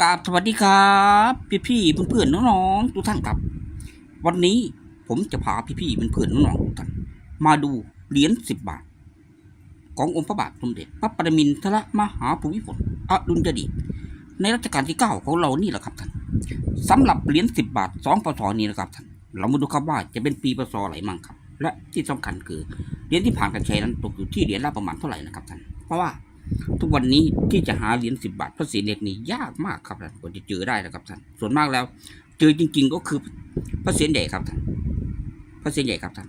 กราบสวัสดีครับ พี่พี่เพื่อนๆน้องๆทุกท่านครับ วันนี้ผมจะพาพี่พี่เพื่อนๆน้องๆทุกท่านมาดูเหรียญสิบบาท ขององค์พระบาทสมเด็จพระปรมินทรมหาภูมิพลอดุลยเดชในรัชกาลที่เก้าของเรานี่แหละครับท่านสำหรับเหรียญสิบบาทสองปศนี้นะครับท่านเรามาดูครับว่าจะเป็นปีปศอะไรมั่งครับ และที่สำคัญคือเหรียญที่ผ่านการใช้นั้นตกอยู่ที่เหรียญละประมาณเท่าไหร่นะครับท่านเพราะว่า ทุกวันนี้ที่จะหาเหรียญสิบบาทพระศรีเหล็กนี่ยากมากครับท่านกว่าจะเจอได้นะครับท่านส่วนมากแล้ว เจอจริง ๆ ก็คือพระเศียรใหญ่ครับท่านพระเศียรใหญ่ครับท่าน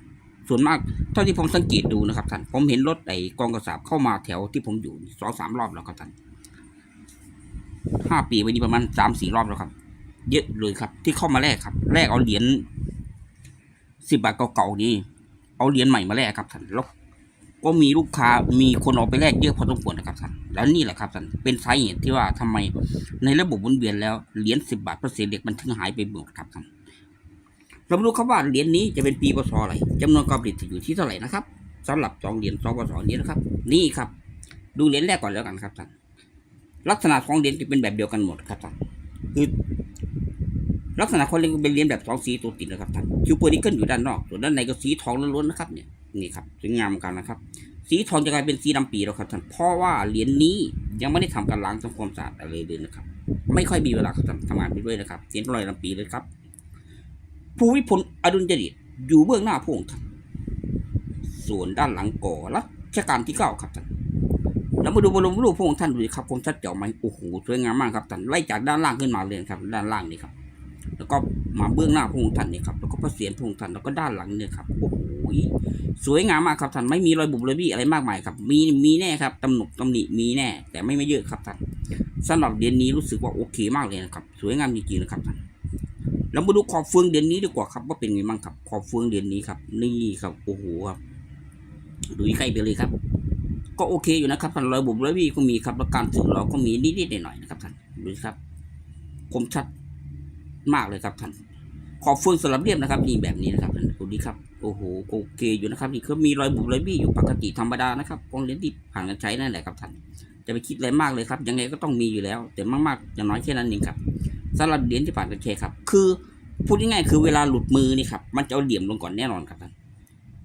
ส่วนมากเท่าที่ผมสังเกตดูนะครับท่านผมเห็นรถไอ้กองกระสาบเข้ามาแถวที่ผมอยู่สองสามรอบแล้วครับท่านห้าปีวันนี้ประมาณสามสี่รอบแล้วครับ เยอะเลยครับ ที่เข้ามาแลกครับแลกเอาเหรียญสิบบาทเก่าๆนี่เอาเหรียญใหม่มาแลกครับท่านแล้ว ก็มีลูกค้ามีคนเอาไปแลกเยอะพอสมควรนะครับท่านแล้วนี่แหละครับท่านเป็นสาเหตุที่ว่าทำไมในระบบหมุนเวียนแล้วเหรียญสิบบาทพระเศษเหล็กมันถึงหายไปหมดครับท่านเรามาดูครับว่าเหรียญนี้จะเป็นปีพศอะไรจำนวนการผลิตอยู่ที่เท่าไหร่นะครับสำหรับสองเหรียญสองพศนี้นะครับ นี่ครับ ดูเหรียญแรกก่อนแล้วกันครับท่านลักษณะของเหรียญจะเป็นแบบเดียวกันหมดครับท่านคือลักษณะของเหรียญเป็นเหรียญแบบสองสีตัวติดนะครับท่านคิวเปอร์นิเกิลอยู่ด้านนอกส่วนด้านในก็สีทองล้วนๆนะครับเนี่ย นี่ครับสวยงามเหมือนกันนะครับ สีทองจะกลายเป็นสีดำปีแล้วครับท่านเพราะว่าเหรียญนี้ยังไม่ได้ทำการล้างทำความสะอาดอะไรเลยนะครับ ไม่ค่อยมีเวลาครับท่านทำงานไปด้วยนะครับเสียงลอยดำปีเลยครับภูวิพลอดุลยเดชอยู่เบื้องหน้าพระองค์ท่านส่วนด้านหลังก่อรัชกาลที่เก้าครับท่านแล้วมาดูบรมรูปพระองค์ท่านดูสิครับคมชัดเจ๋อไหมโอ้โหสวยงามมากครับท่านไล่จากด้านล่างขึ้นมาเลยครับ ด้านล่างนี่ครับ แล้วก็มาเบื้องหน้าพระองค์ท่านนี่ครับแล้วก็พระเศียรพระองค์ท่านแล้วก็ด้านหลังเนี่ยครับโอ้โหสวยงามมากครับท่านไม่มีรอยบุบรอยบี้อะไรมากมายครับ มีมีแน่ครับตำหนุตำหนิมีแน่ แต่ไม่ไม่เยอะครับท่านสำหรับเดือนนี้รู้สึกว่าโอเคมากเลยนะครับ สวยงามจริงๆนะครับท่านเรามาดูขอบเฟืองเดือนนี้ดีกว่าครับ ว่าเป็นไงบ้างครับ ขอบเฟืองเดือนนี้ครับ นี่ครับโอ้โหครับดูใกล้ไปเลยครับ ก็โอเคอยู่นะครับท่านรอยบุบรอยบี้ก็มีครับแล้วการถือเราก็มีนิดๆหน่อยๆนะครับท่านดูสิครับคมชัด มากเลยครับท่านขอบฟืองสลับเรียบนะครับนี่แบบนี้นะครับท่านดูดีครับโอ้โหโอเคอยู่นะครับนี่เขามีรอยบุบรอยบี้อยู่ปกติธรรมดานะครับกองเหรียญที่ผ่านการใช้นั่นแหละครับท่านจะไปคิดอะไรมากเลยครับยังไงก็ต้องมีอยู่แล้ว แต่มากๆอย่างน้อยแค่นั้นเองครับสำหรับเหรียญที่ผ่านการใช้ครับ คือพูดง่ายๆคือเวลาหลุดมือนี่ครับมันจะเอาเหลี่ยมลงก่อนแน่นอนครับท่าน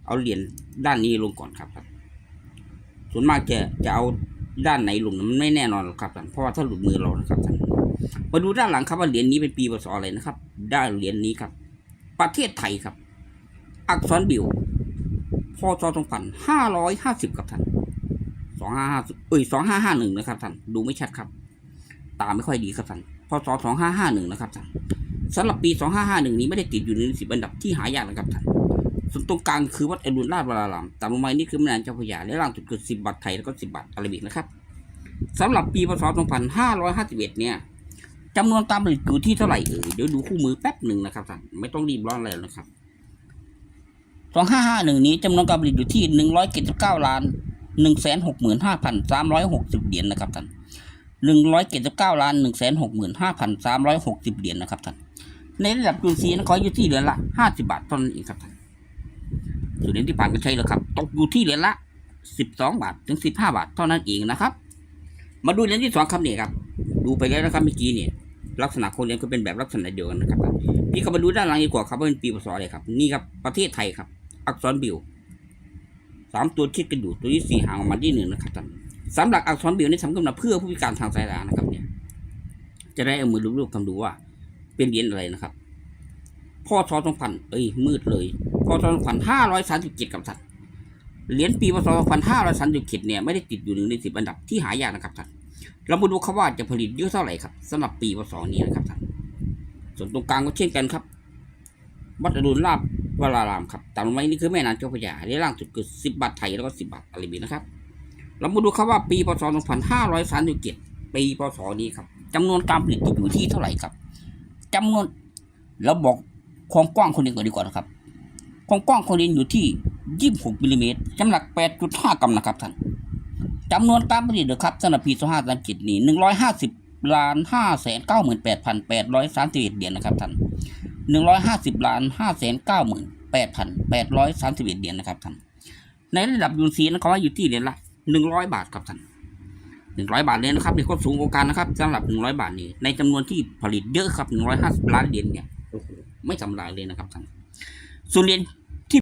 เอาเหรียญด้านนี้ลงก่อนครับท่านส่วนมากจะจะเอาด้านไหนลงมันไม่แน่นอนครับท่านเพราะว่าถ้าหลุดมือเรานะครับท่าน มาดูด้านหลังครับว่าเหรียญนี้เป็นปีพศอะไรนะครับ ได้เหรียญนี้ครับ ประเทศไทยครับ อักษรบิวพศสองพันห้าร้อยห้าสิบครับท่านสองห้าห้าเอ้ยสองห้าห้าหนึ่งนะครับท่านดูไม่ชัดครับ ตาไม่ค่อยดีครับท่านพศสองห้าห้าหนึ่งนะครับท่านสำหรับปีสองห้าห้าหนึ่งนี้ไม่ได้ติดอยู่ในสิบอันดับที่หายากนะครับท่านส่วนตรงกลางคือวัดอรุณราชวรารามต่ำลงมานี่คือแม่น้ำเจ้าพระยาและล่างสุดคือสิบบาทไทยแล้วก็สิบบาทอาราบิกนะครับสำหรับปีพศสองพันห้าร้อยห้าสิบเอ็ดเนี่ย จำนวนตามผลิตอยู่ที่เท่าไหร่เอ่ยเดี๋ยวดูคู่มือแป๊บหนึ่งนะครับท่านไม่ต้องรีบร้อนเลยนะครับสองห้าห้าหนึ่งนี้จำนวนการผลิตอยู่ที่หนึ่งร้อยเจ็ดสิบเก้าล้านหนึ่งแสนหกหมื่นห้าพันสามร้อยหกสิบเหรียญนะครับท่านหนึ่งร้อยเจ็ดสิบเก้าล้านหนึ่งแสนหกหมื่นห้าพันสามร้อยหกสิบเหรียญนะครับท่านในระดับจุลทรีนั้นขออยู่ที่เหรียญละห้าสิบบาทเท่านั้นเองครับท่านส่วนเหรียญที่ผ่านก็ใช่แล้วครับ ตกอยู่ที่เหรียญละสิบสองบาทถึงสิบห้าบาทเท่านั้นเองนะครับ มาดูเหรียญที่สองครับนี่ครับ ดูไปแล้วนะครับเมื่อกี้เนี่ย ลักษณะโครงเรียนก็เป็นแบบลักษณะเดียวกันนะครับ พี่เข้ามาดูด้านหลังดีกว่าครับว่าเป็นปีพศอะไรครับ นี่ครับประเทศไทยครับ อักษรบิวสามตัวคิดกันอยู่ตัวที่สี่หางออกมาที่หนึ่งนะครับท่านสำหรับอักษรบิวนี่สำคัญมาเพื่อผู้พิการทางสายตานะครับเนี่ย จะได้เอามือลูบๆคำดูว่า เป็นเหรียญอะไรนะครับพศสองพันเอ้ยมืดเลยพศสองพันห้าร้อยสามสิบเจ็ดกับท่านเหรียญปีพศสองพันห้าร้อยสามสิบเจ็ดเนี่ยไม่ได้ติดอยู่หนึ่งในสิบอันดับที่หายากนะครับท่าน เรามาดูครับว่าจะผลิตเยอะเท่าไหร่ครับสำหรับปีพศนี้นะครับท่านส่วนตรงกลางก็เช่นกันครับวัดอรุณราชวรารามครับตามลงไว้นี่คือแม่น้ำเจ้าพระยาในล่างสุดคือสิบบาทไทยแล้วก็สิบบาทอาราบิกนะครับ เรามาดูครับว่าปีพศสองพันห้าร้อยสามสิบเจ็ดปีพศนี้ครับจำนวนการผลิตอยู่ที่เท่าไหร่ครับจำนวนเราบอกความกว้างคนเรียนก่อนดีกว่านะครับความกว้างคนเรียนอยู่ที่ยี่สิบหกมิลลิเมตรจำหนักแปดจุดห้ากรัมนะครับท่าน จำนวนการผลิตนะครับสำหรับปีสองห้าสามเจ็ดนี่หนึ่งร้อยห้าสิบล้านห้าแสนเก้าหมื่นแปดพันแปดร้อยสามสิบเอ็ดเหรียญนะครับท่านหนึ่งร้อยห้าสิบล้านห้าแสนเก้าหมื่นแปดพันแปดร้อยสามสิบเอ็ดเหรียญนะครับท่านในระดับยูนซีนะครับอยู่ที่เหรียญละหนึ่งร้อยบาทครับท่านหนึ่งร้อยบาทเลยนะครับนี่ก็สูงของการนะครับสำหรับหนึ่งร้อยบาทนี่ในจำนวนที่ผลิตเยอะครับหนึ่งร้อยห้าสิบล้านเหรียญเนี่ยโอ้โหไม่ทำลายเลยนะครับท่านส่วนเหรียญ